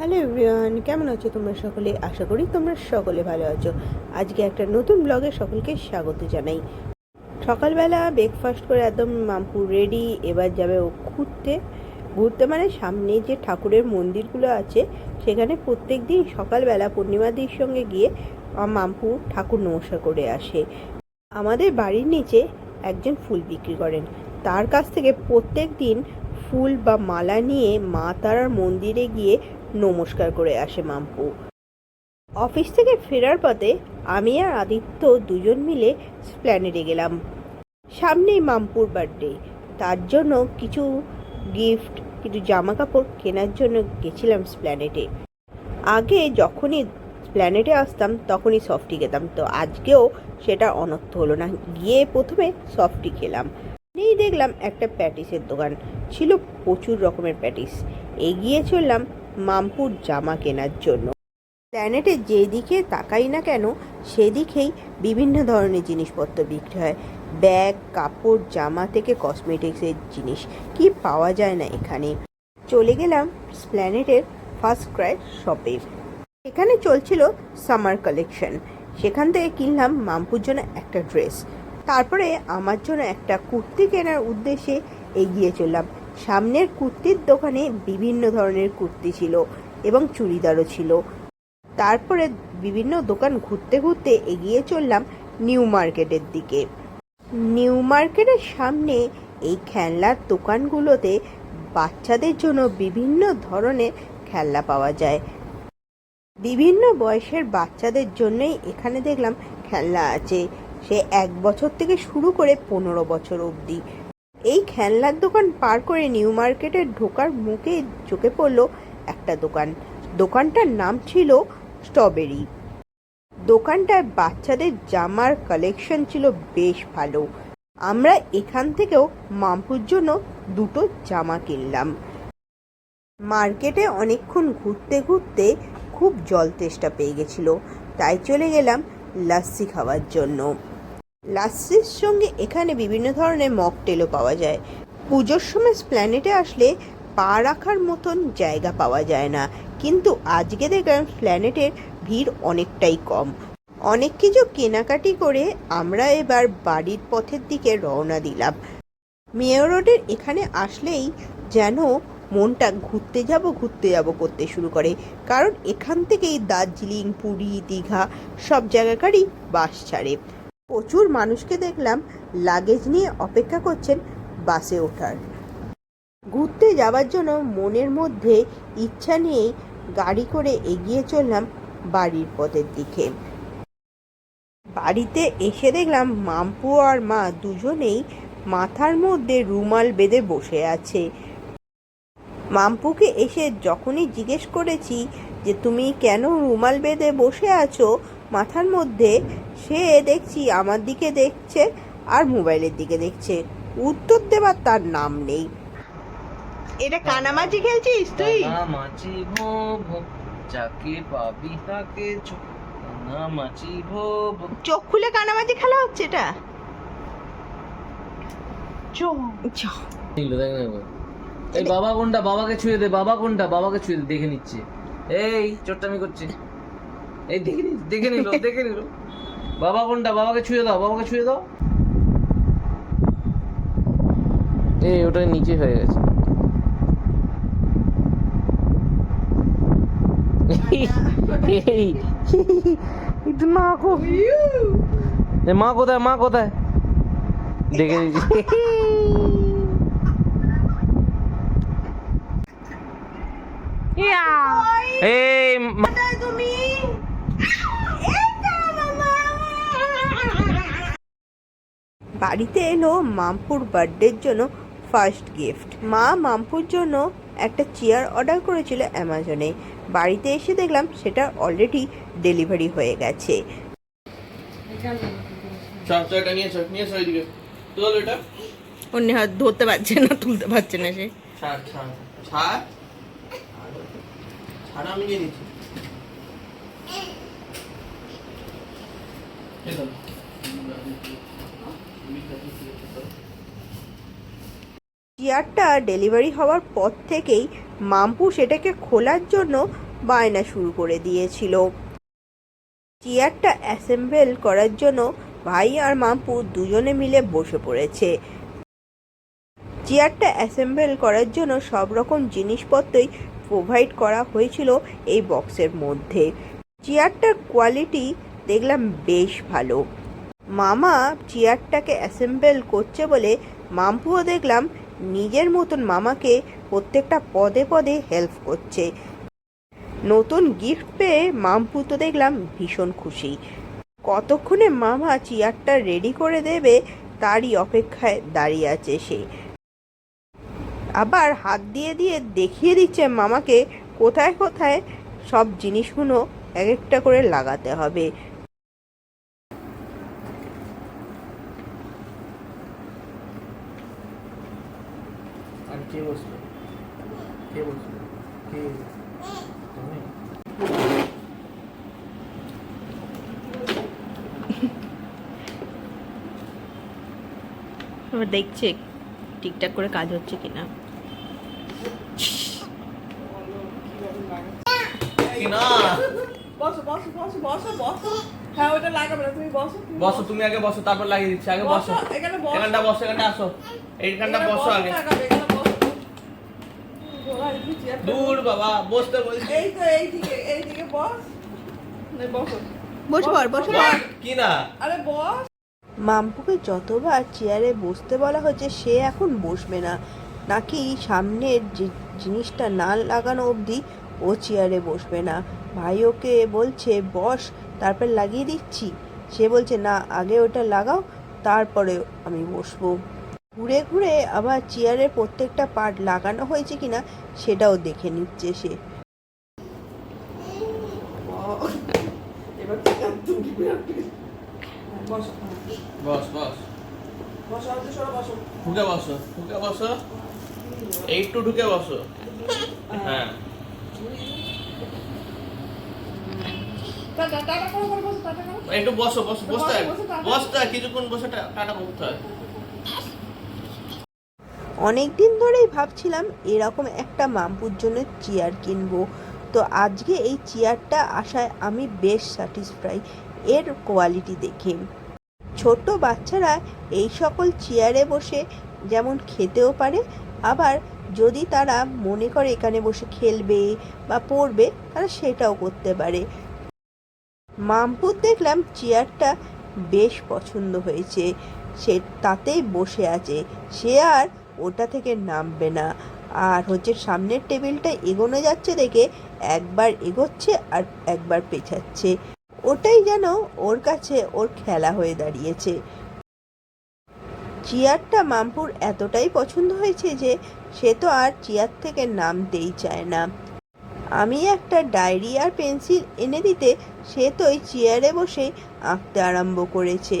Hello everyone, কেমন আছো তোমরা সকলে? আশা করি তোমরা সকলে ভালো আছো। আজকে একটা নতুন ব্লগে সকলকে স্বাগত জানাই। সকালবেলা ব্রেকফাস্ট করে একদম মামপুর রেডি এবার যাবে ও ঘুরতে। ঘুরতে মানে সামনে যে ঠাকুরের মন্দিরগুলো আছে, সেখানে প্রত্যেক দিন সকালবেলা পূর্ণিমাদির সঙ্গে গিয়ে মামপুর ঠাকুর নমস্কার করে আসে। আমাদের বাড়ির নিচে একজন ফুল বিক্রি করেন। তার কাছ থেকে প্রত্যেক দিন ফুল বা মালা নিয়ে মা তারার মন্দিরে গিয়ে নমস্কার করে আসে মাম্পু। অফিস থেকে ফেরার পথে আমি আর আদিত্য দুজন মিলে স্প্ল্যানেডে গেলাম। সামনেই মাম্পুর বার্থডে। তার জন্য কিছু গিফট, কিছু জামা কাপড় কেনার জন্য গেছিলাম স্প্ল্যানেটে আগে যখনই প্ল্যানেটে আসতাম, তখনই সফটি খেতাম। তো আজকেও সেটা অনর্থ হলো না। গিয়ে প্রথমে সফটি খেলাম। এই দেখলাম একটা প্যাটিসের দোকান। ছিল প্রচুর রকমের প্যাটিস। এগিয়ে চললাম মামপুর জামা কেনার জন্য। প্ল্যানেটে যেদিকে তাকাই না কেন, সেদিকেই বিভিন্ন ধরনের জিনিসপত্র বিক্রি হয়। ব্যাগ, কাপড়, জামা থেকে কসমেটিক্সের জিনিস। কি পাওয়া যায় না এখানে। চলে গেলাম স্প্ল্যানেটের ফার্স্ট ক্রাই শপে এখানে চলছিল সামার কালেকশন সেখান থেকে কিনলাম মামপুর জন্য একটা ড্রেস তারপরে আমার জন্য একটা কুর্তি কেনার উদ্দেশ্যে এগিয়ে চললাম। সামনের কুর্তির দোকানে বিভিন্ন ধরনের কুর্তি ছিল এবং চুড়িদারও ছিল। তারপরে বিভিন্ন দোকান ঘুরতে ঘুরতে এগিয়ে চললাম নিউ মার্কেটের দিকে। নিউ মার্কেটের সামনে এই খেলনার দোকানগুলোতে বাচ্চাদের জন্য বিভিন্ন ধরনের খেলনা পাওয়া যায়। বিভিন্ন বয়সের বাচ্চাদের জন্যই এখানে দেখলাম খেলনা আছে। সে এক বছর থেকে শুরু করে পনেরো বছর অবধি। খেলনার দোকান পার করে নিউ মার্কেটে ঢোকার মুখে চোখে পড়ল একটা দোকান। দোকানটার নাম ছিল স্ট্রবেরি। দোকানটায় বাচ্চাদের জামার কালেকশন ছিল বেশ ভালো। আমরা এখান থেকেও মামপুর জন্য দুটো জামা কিনলাম। মার্কেটে অনেকক্ষণ ঘুরতে ঘুরতে খুব জল তেষ্টা পেয়ে গেছিল। তাই চলে গেলাম লাস্সি খাওয়ার জন্য। লাস্সির সঙ্গে এখানে বিভিন্ন ধরনের মকটেলও পাওয়া যায়। পুজোর সময় প্ল্যানেটে আসলে পা রাখার মতন জায়গা পাওয়া যায় না। কিন্তু আজকে দেখলাম প্ল্যানেটের ভিড় অনেকটাই কম। অনেক কিছু কেনাকাটি করে আমরা এবার বাড়ির পথের দিকে রওনা দিলাম। মেয়র রোডের এখানে আসলেই যেন মনটা ঘুরতে যাব ঘুরতে যাব করতে শুরু করে। কারণ এখান থেকেই দার্জিলিং, পুরী, দীঘা সব জায়গাকারই বাস ছাড়ে। প্রচুর মানুষকে দেখলাম লাগেজ নিয়ে অপেক্ষা করছেন বাসে ওঠার। ঘুরতে যাওয়ার জন্য মনের মধ্যে ইচ্ছা নিয়েই গাড়ি করে এগিয়ে চললাম বাড়ির পথের দিকে। বাড়িতে এসে দেখলাম মাম্পু আর মা দুজনেই মাথার মধ্যে রুমাল বেঁধে বসে আছে। মাম্পুকে এসে যখনই জিজ্ঞেস করেছি যে, তুমি কেন রুমাল বেঁধে বসে আছো? মাথার মধ্যে সে দেখছি আমার দিকে দেখছে আর মোবাইলের দিকে দেখছে। উত্তর দেবার তার নাম নেই। এটা কানামাজি খেলছিস তুই? মাছি ভো ভো যাকে পাবি তাকে চো ভো ভো চোখ খুলে কানামাজি খেলা হচ্ছে এটা? এই বাবা কোনটা? বাবাকে ছুঁয়ে দে বাবা কোনটা? বাবাকে ছুঁয়ে দে দেখে নিচ্ছে। এই চোট্টামি করছে। এই দেখে নি দেখে নিল দেখে নিল। বাবা কোনটা? বাবাকে ছুঁয়ে দাও বাবাকে ছুঁয়ে দাও। এই ওটা নিচে হয়ে গেছে। মা কোথায়? মা কোথায়? দেখে নিচ্ছি এই মা- তুমি বাড়িতে এলো মামপুর বার্থডের জন্য ফার্স্ট গিফট মা মামপুর জন্য একটা চেয়ার অর্ডার করেছিল অ্যামাজনে বাড়িতে এসে দেখলাম সেটা অলরেডি ডেলিভারি হয়ে গেছে। অন্য হাত ধরতে পারছে না তুলতে পারছে না সে। আমি নিয়ে নিচ্ছি এই ধর। চেয়ারটা ডেলিভারি হওয়ার পর থেকেই মাম্পু সেটাকে খোলার জন্য বায়না শুরু করে দিয়েছিল। চেয়ারটা অ্যাসেম্বল করার জন্য ভাই আর মাম্পু দুজনে মিলে বসে পড়েছে। চেয়ারটা অ্যাসেম্বল করার জন্য সব রকম জিনিসপত্রই প্রোভাইড করা হয়েছিল এই বক্সের মধ্যে। চেয়ারটার কোয়ালিটি দেখলাম বেশ ভালো। মামা চেয়ারটাকে অ্যাসেম্বল করছে বলে মাম্পুও দেখলাম নিজের মতন মামাকে প্রত্যেকটা পদে পদে হেল্প করছে। নতুন গিফট পেয়ে মাম্পু তো দেখলাম ভীষণ খুশি। কতক্ষণে মামা চেয়ারটা রেডি করে দেবে তারই অপেক্ষায় দাঁড়িয়ে আছে সে। আবার হাত দিয়ে দিয়ে দেখিয়ে দিচ্ছে মামাকে কোথায় কোথায় সব জিনিসগুলো এক একটা করে লাগাতে হবে আর কে বসল কে বসল কে? তুমি? এবার দেখছে ঠিকঠাক করে কাজ হচ্ছে কিনা। বসো বসো বসো বসো বসো। হ্যাঁ ওটা লাগাবে তুমি বসো বসো তুমি আগে বসো তারপর লাগিয়ে দিচ্ছি আগে বসো এখানে বসো এখানটা বসো। এখানটা আসো। এইখানটা বসো আগে লাগাবে, এখানে বসো। গোড়ায় একটু চেয়ারটা দূর বাবা বসতে বলছি এই তো এই দিকে এই দিকে বস বসো। বসে পড় বসে পড় কি না? আরে বস। মাম্পুকে যতবার চেয়ারে বসতে বলা হচ্ছে সে এখন বসবে না। নাকি সামনের যে জিনিসটা না লাগানো অবধি ও চেয়ারে বসবে না? ভাই ওকে বলছে বস তারপর লাগিয়ে দিচ্ছি। সে বলছে না আগে ওটা লাগাও তারপরে আমি বসবো। ঘুরে ঘুরে আবার চেয়ারের প্রত্যেকটা পার্ট লাগানো হয়েছে কিনা সেটাও দেখে নিচ্ছে সে। ঢুকে বসো ঢুকে বসো। একটু ঢুকে বসো। হ্যাঁ। একটু বসো বসো বসতে বসতে কিছুক্ষণ বসে টাটা করতে হয়। অনেক দিন ধরেই ভাবছিলাম এরকম একটা মাম্পুর জন্য চেয়ার কিনবো। তো আজকে এই চেয়ারটা আসায় আমি বেশ স্যাটিসফাই এর কোয়ালিটি দেখে। ছোট বাচ্চারা এই সকল চেয়ারে বসে যেমন খেতেও পারে, আবার যদি তারা মনে করে এখানে বসে খেলবে বা পড়বে, তারা সেটাও করতে পারে। মামপুর দেখলাম চেয়ারটা বেশ পছন্দ হয়েছে। সে তাতেই বসে আছে। সে আর ওটা থেকে নামবে না। আর হচ্ছে সামনের টেবিলটা এগোনো যাচ্ছে দেখে একবার এগোচ্ছে আর একবার পেছাচ্ছে। ওটাই যেন ওর কাছে ওর খেলা হয়ে দাঁড়িয়েছে। চেয়ারটা মামপুর এতটাই পছন্দ হয়েছে যে সে তো আর চেয়ার থেকে নামতেই চায় না। আমি একটা ডায়েরি আর পেন্সিল এনে দিতে সে তো ওই চেয়ারে বসে আঁকতে আরম্ভ করেছে।